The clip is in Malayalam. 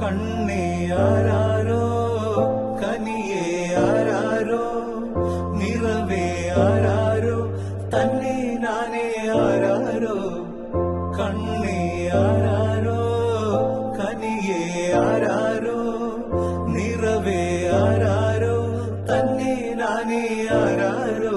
കണ്ണേ ആരാരോ കനിയേ ആരാരോ നിറവേ ആരാരോ തന്നെ നാനേ ആരാരോ കണ്ണേ ആരാരോ കനിയേ ആരാരോ നിറവേ ആരാരോ തന്നെ നാനേ ആരാരോ.